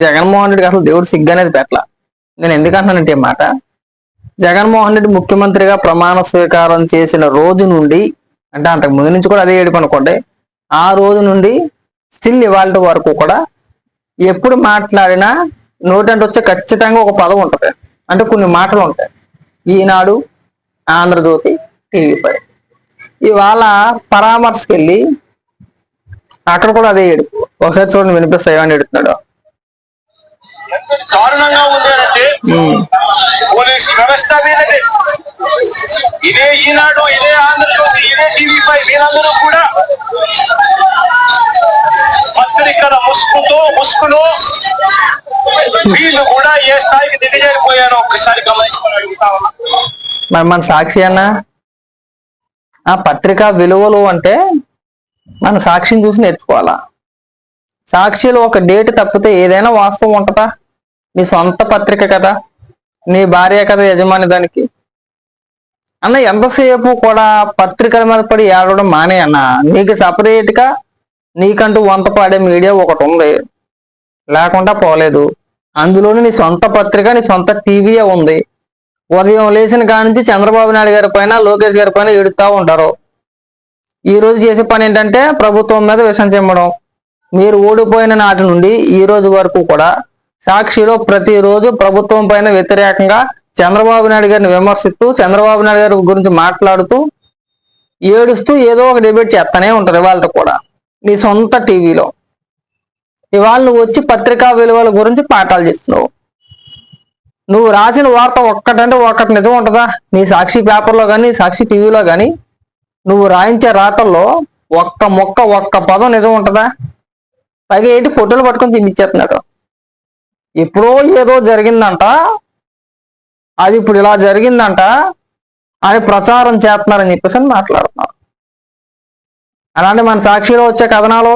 జగన్మోహన్ రెడ్డికి అసలు దేవుడు సిగ్గు అనేది పెట్టలా. నేను ఎందుకంటున్నానంటే మాట? జగన్మోహన్ రెడ్డి ముఖ్యమంత్రిగా ప్రమాణ స్వీకారం చేసిన రోజు నుండి అంటే అంతకు ముందు నుంచి కూడా అదే ఏడుపు అనుకోండి ఆ రోజు నుండి స్టిల్ ఇవాళ వరకు కూడా ఎప్పుడు మాట్లాడినా నోటంటే వచ్చే ఖచ్చితంగా ఒక పదం ఉంటుంది. అంటే కొన్ని మాటలు ఉంటాయి. ఈనాడు ఆంధ్రజ్యోతి టీవీపై ఇవాళ పరామర్శకి వెళ్ళి అక్కడ కూడా అదే ఏడుపు. ఒకసారి చూడండి వినిపిస్తాయి ఎడుతున్నాడు దారుణంగా ఉంది అంటే. పోలీస్ వ్యవస్థ మీదనే. ఇదే ఈనాడు ఇదే ఆంధ్రజ్యోతి ఇదే టీవీ పై వీళ్ళందరూ కూడా పత్రికల ముసుగుతో ముసుగులో వీళ్ళు కూడా ఏ స్థాయికి దిగజారిపోయారో ఒక్కసారి గమనించుకొని మన సాక్షి అన్న ఆ పత్రికా విలువలు అంటే మన సాక్షిని చూసి నేర్చుకోవాలా? సాక్షిలో ఒక డేట్ తప్పితే ఏదైనా వాస్తవం ఉంటుందా? నీ సొంత పత్రిక కదా? నీ భార్య కదా యజమాని దానికి? అన్న ఎంతసేపు కూడా పత్రికల మీద పడి ఏడవడం మానే అన్న. నీకు సపరేట్గా నీకంటూ వంత పాడే మీడియా ఒకటి ఉంది. లేకుండా పోలేదు. అందులోని నీ సొంత పత్రిక నీ సొంత టీవీయే ఉంది. ఉదయం లేచిన కాడ నుంచి చంద్రబాబు నాయుడు గారి పైన లోకేష్ గారి పైన ఎడుతూ ఉంటారు. ఈ రోజు చేసే పని ఏంటంటే ప్రభుత్వం మీద విషం చెమ్మడం. మీరు ఓడిపోయిన నాటి నుండి ఈ రోజు వరకు కూడా సాక్షిలో ప్రతిరోజు ప్రభుత్వం పైన వ్యతిరేకంగా చంద్రబాబు నాయుడు గారిని విమర్శిస్తూ చంద్రబాబు నాయుడు గారి గురించి మాట్లాడుతూ ఏడుస్తూ ఏదో ఒక డిబేట్ చేస్తానే ఉంటారు ఇవాళ కూడా నీ సొంత టీవీలో. ఇవాళ నువ్వు వచ్చి పత్రికా విలువల గురించి పాఠాలు చెప్తున్నావు. నువ్వు రాసిన వార్త ఒక్కటంటే ఒక్కటి నిజం ఉంటుందా? నీ సాక్షి పేపర్లో కానీ సాక్షి టీవీలో కానీ నువ్వు రాయించే రాతల్లో ఒక్క మొక్క ఒక్క పదం నిజం ఉంటుందా? పైగా ఏంటి ఫోటోలు పట్టుకొని తినిచ్చేస్తున్నాడు. ఎప్పుడో ఏదో జరిగిందంట. అది ఇప్పుడు ఇలా జరిగిందంట. అని ప్రచారం చేస్తున్నారని చెప్పేసి అని మాట్లాడుతున్నారు అలాంటి మన సాక్షిలో వచ్చే కథనాలు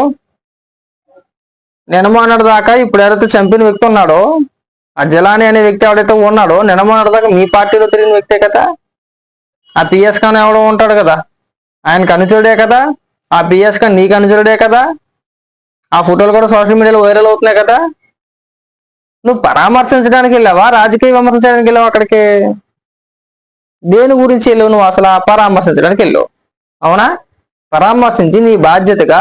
నినమోనటి దాకా ఇప్పుడు ఎవరైతే చంపిన వ్యక్తి ఉన్నాడో ఆ జలాని అనే వ్యక్తి ఎవడైతే ఉన్నాడో నినమోనటి దాకా మీ పార్టీలో తిరిగిన వ్యక్తే కదా? ఆ పిఎస్ ఖాన్ ఎవడో ఉంటాడు కదా? ఆయన అనుచరుడే కదా? ఆ పిఎస్ ఖాన్ నీకు అనుచరుడే కదా? ఆ ఫోటోలు కూడా సోషల్ మీడియాలో వైరల్ అవుతున్నాయి కదా. నువ్వు పరామర్శించడానికి వెళ్ళావా? రాజకీయ విమర్శించడానికి వెళ్ళావా అక్కడికి? దేని గురించి వెళ్ళావు నువ్వు అసలు పరామర్శించడానికి వెళ్ళావు? అవునా? పరామర్శించి నీ బాధ్యతగా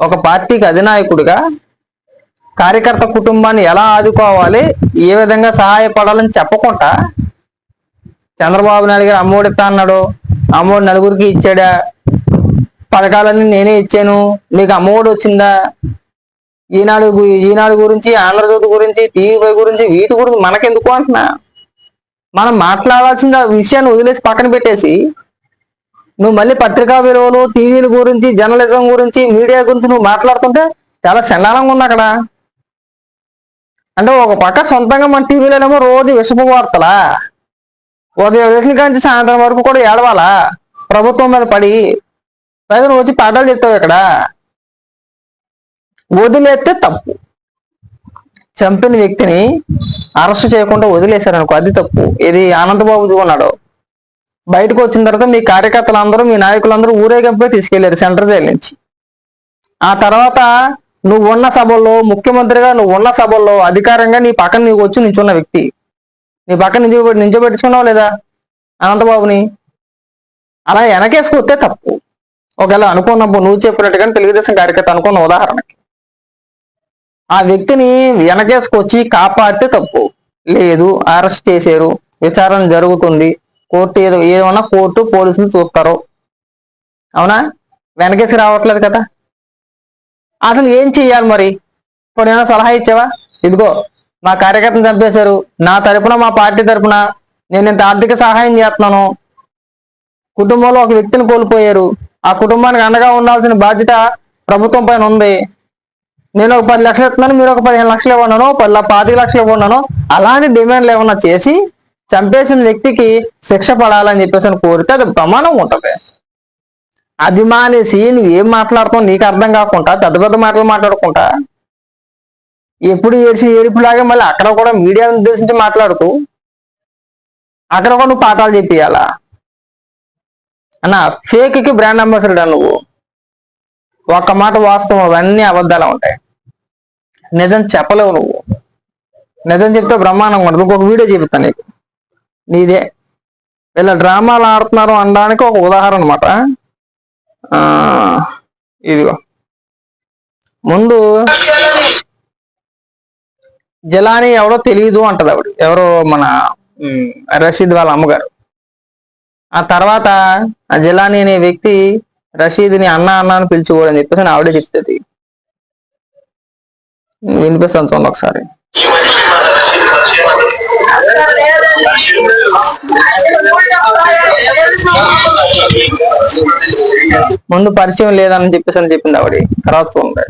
ఒక పార్టీకి అధినాయకుడిగా కార్యకర్త కుటుంబాన్ని ఎలా ఆదుకోవాలి ఏ విధంగా సహాయపడాలని చెప్పకుండా చంద్రబాబు నాయుడు గారు అమ్మఒడితా అన్నాడు. అమ్మఒడి నలుగురికి ఇచ్చాడా? పథకాలన్నీ నేనే ఇచ్చాను. మీకు అమ్మఒడి వచ్చిందా? ఈనాడు ఈనాడు గురించి ఆంధ్రజ్యోతి గురించి టీవీ గురించి వీటి గురించి మనకెందుకు అంటున్నా? మనం మాట్లాడాల్సిన విషయాన్ని వదిలేసి పక్కన పెట్టేసి నువ్వు మళ్ళీ పత్రికా విలువలు టీవీల గురించి జర్నలిజం గురించి మీడియా గురించి నువ్వు మాట్లాడుతుంటే చాలా చండాలంగా ఉంది అక్కడ. అంటే ఒక పక్క సొంతంగా మన టీవీలోనేమో రోజు విషపు వార్తలా. ఉదయం లేచిన కాంచి సాయంత్రం వరకు కూడా ఏడవాలా? ప్రభుత్వం మీద పడి పైగా నువ్వు వచ్చి పాఠాలు చెప్తావు ఇక్కడ వదిలేస్తే తప్పు. చంపిన వ్యక్తిని అరెస్ట్ చేయకుండా వదిలేశారనుకో అది తప్పు. ఇది ఆనందబాబు ఉన్నాడు. బయటకు వచ్చిన తర్వాత మీ కార్యకర్తలందరూ మీ నాయకులందరూ ఊరేగింపై తీసుకెళ్ళారు సెంటర్ జైలు నుంచి. ఆ తర్వాత నువ్వు ఉన్న సభల్లో ముఖ్యమంత్రిగా నువ్వు ఉన్న సభల్లో అధికారంగా నీ పక్కన నీకు వచ్చి నించున్న వ్యక్తి. నీ పక్కన నించో నించోబెట్టుకున్నావు లేదా అనంతబాబుని? అలా వెనకేసుకొస్తే తప్పు. ఒకవేళ అనుకున్నప్పుడు నువ్వు చెప్పినట్టుగానే తెలుగుదేశం కార్యకర్త అనుకున్న ఉదాహరణకి. ఆ వ్యక్తిని వెనకేసుకొచ్చి కాపాడితే తప్పు. లేదు అరెస్ట్ చేశారు విచారణ జరుగుతుంది కోర్టు ఏదో ఏమన్నా కోర్టు పోలీసులు చూస్తారు. అవునా? వెనకేసి రావట్లేదు కదా. అసలు ఏం చెయ్యాలి మరి? ఇప్పుడు ఏమైనా సలహా ఇచ్చావా? ఇదిగో మా కార్యకర్తను చంపేశారు. నా తరపున మా పార్టీ తరపున నేను ఇంత ఆర్థిక సహాయం చేస్తున్నాను. కుటుంబంలో ఒక వ్యక్తిని కోల్పోయారు. ఆ కుటుంబానికి అండగా ఉండాల్సిన బాధ్యత ప్రభుత్వం పైన ఉంది. నేను ఒక పది లక్షలు ఇస్తున్నాను మీరు ఒక పదిహేను లక్షలు ఇవ్వన్నాను పది పాతిక లక్షలు ఇవ్వన్నాను అలాంటి డిమాండ్లు ఏమన్నా చేసి చంపేసిన వ్యక్తికి శిక్ష పడాలని చెప్పేసి అని కోరితే అది ప్రమాణం ఉంటుంది. అది మానేసి నువ్వు ఏం మాట్లాడుతావు నీకు అర్థం కాకుండా పెద్ద పెద్ద మాటలు మాట్లాడుకుంటా. ఎప్పుడు ఏడ్చి ఏడుపులాగే మళ్ళీ అక్కడ కూడా మీడియాను ఉద్దేశించి మాట్లాడుతూ అక్కడ కూడా నువ్వు పాఠాలు చెప్పియాలా? అన్న ఫేక్కి బ్రాండ్ అంబాసిడర్ నువ్వు. ఒక్క మాట వాస్తవం అవన్నీ అబద్ధాలు ఉంటాయి. నిజం చెప్పలేవు నువ్వు. నిజం చెప్తే బ్రహ్మాండంగా ఉండదు ఇంకొక వీడియో చూపిస్తాను నీకు. నీదే. వీళ్ళ డ్రామాలు ఆడుతున్నారు అనడానికి ఒక ఉదాహరణ అనమాట ఇదిగో. ముందు జలాని ఎవడో తెలియదు అంటది ఆవిడ. ఎవరో మన రషీద్ వాళ్ళ అమ్మగారు. ఆ తర్వాత ఆ జలాని అనే వ్యక్తి రషీద్ని అన్న అన్న అని పిలిచిపోడని చెప్పేసి ఆవిడే చెప్తుంది. వినిపిస్తాను చూడండి ఒకసారి. ముందు పరిచయం లేదని చెప్పేసి అని చెప్పింది ఆవిడ. తర్వాత చూడండి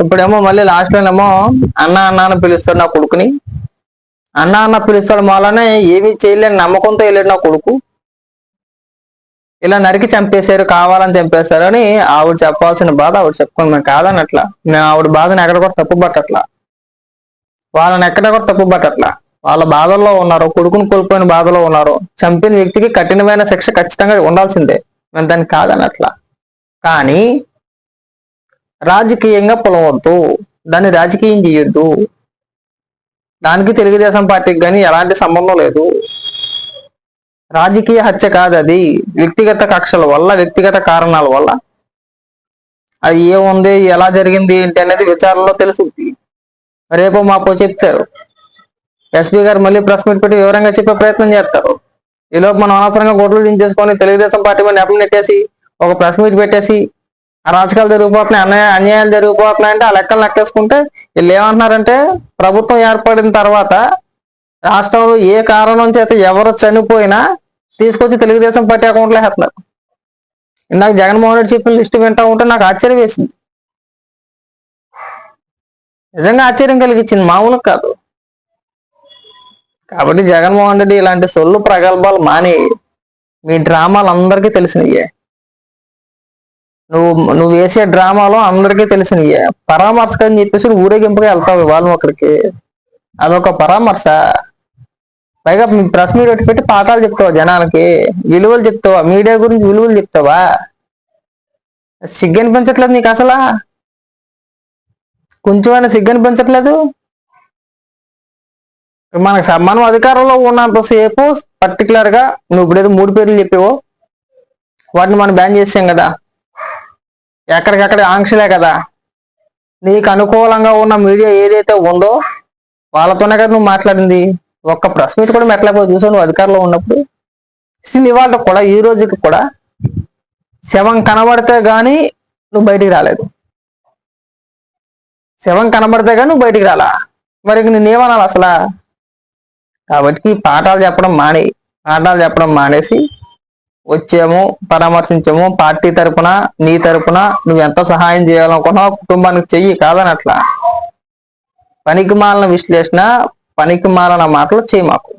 ఇప్పుడేమో మళ్ళీ లాస్ట్ లోనేమో అన్న అన్న అని పిలుస్తాడు నా కొడుకుని. అన్న అన్న పిలుస్తాడు మాలనే ఏమీ చేయలేని నమ్మకంతో వెళ్ళాడు నా కొడుకు. ఇలా నరికి చంపేశారు కావాలని చంపేశారు అని ఆవిడ చెప్పాల్సిన బాధ ఆవిడ చెప్పుకోండి మేము కాదని అట్లా మేము ఆవిడ బాధను ఎక్కడ కూడా తప్పుబట్టట్లా వాళ్ళని ఎక్కడ కూడా తప్పు పట్టట్లా. వాళ్ళ బాధల్లో ఉన్నారు కొడుకుని కోల్పోయిన బాధలో ఉన్నారు. చంపిన వ్యక్తికి కఠినమైన శిక్ష ఖచ్చితంగా ఉండాల్సిందే. మేము దాన్ని కాదనట్లా. కానీ రాజకీయంగా పొలవద్దు. దాన్ని రాజకీయం చేయొద్దు. దానికి తెలుగుదేశం పార్టీకి కానీ ఎలాంటి సంబంధం లేదు. రాజకీయ హత్య కాదు అది. వ్యక్తిగత కక్షల వల్ల వ్యక్తిగత కారణాల వల్ల. అది ఏముంది ఎలా జరిగింది ఏంటి అనేది విచారణలో తెలుసుద్ది. రేపు మాపో చెప్తారు. ఎస్పీ గారు మళ్ళీ ప్రెస్ మీట్ పెట్టి వివరంగా చెప్పే ప్రయత్నం చేస్తారు. ఈలోపు మనం అనవసరంగా గొడవలు దించేసుకొని తెలుగుదేశం పార్టీ మీద నెపం నెట్టేసి ఒక ప్రెస్ మీట్ పెట్టేసి ఆ రాజకీయాలు జరిగిపోతున్నాయి అన్యాయ అన్యాయాలు జరిగిపోతున్నాయి అంటే ఆ లెక్కలు లెక్కేసుకుంటే వీళ్ళు ఏమంటున్నారంటే ప్రభుత్వం ఏర్పడిన తర్వాత రాష్ట్రంలో ఏ కారణం చేత ఎవరు చనిపోయినా తీసుకొచ్చి తెలుగుదేశం పార్టీ అకౌంట్లో వేస్తున్నారు. ఇందాక జగన్మోహన్ రెడ్డి చెప్పిన లిస్ట్ వింటా ఉంటే నాకు ఆశ్చర్యం వేసింది. నిజంగా ఆశ్చర్యం కలిగించింది. మామూలు కాదు. కాబట్టి జగన్మోహన్ రెడ్డి ఇలాంటి సొల్లు ప్రగల్భాలు మాని మీ డ్రామాలు అందరికీ తెలిసినయ్యే. నువ్వు నువ్వు వేసే డ్రామాలో అందరికీ తెలిసినయ్యే. పరామర్శ అని చెప్పేసి ఊరేగింపుగా వెళ్తావు వాళ్ళు ఒకరికి. అదొక పరామర్శ. పైగా మీ ప్రెస్ మీట్ పెట్టి పెట్టి పాఠాలు చెప్తావా జనాలకి. విలువలు చెప్తావా? మీడియా గురించి విలువలు చెప్తావా? సిగ్గనిపించట్లేదు నీకు అసలా? కొంచెమైనా సిగ్గు అనిపించట్లేదు మనకు మనం అధికారంలో ఉన్నంతసేపు పర్టికులర్గా నువ్వు ఇప్పుడు ఏదో మూడు పేర్లు చెప్పావో. వాటిని మనం బ్యాన్ చేసాం కదా. ఎక్కడికక్కడ ఆంక్షలే కదా. నీకు అనుకూలంగా ఉన్న మీడియా ఏదైతే ఉందో వాళ్ళతోనే కదా నువ్వు మాట్లాడింది. ఒక్క ప్రెస్ మీట్ కూడా మెట్లేకపోతే చూసావు నువ్వు అధికారంలో ఉన్నప్పుడు? స్టిల్ ఇవాళ కూడా ఈ రోజుకి కూడా శవం కనబడితే కానీ నువ్వు బయటికి రాలేదు. శవం కనబడితే కానీ నువ్వు బయటికి రాలా. మరి నేను నేనేమనాలి అసలా? కాబట్టి పాఠాలు చెప్పడం మానే పాఠాలు చెప్పడం మానేసి వచ్చాము పరామర్శించాము పార్టీ తరపున నీ తరపున నువ్వు ఎంత సహాయం చేయాలనుకున్నావు కుటుంబానికి చెయ్యి కాదని అట్లా పనికి మాలిన విశ్లేషణ పనికి మాలిన మాటలు చేయి మాకు.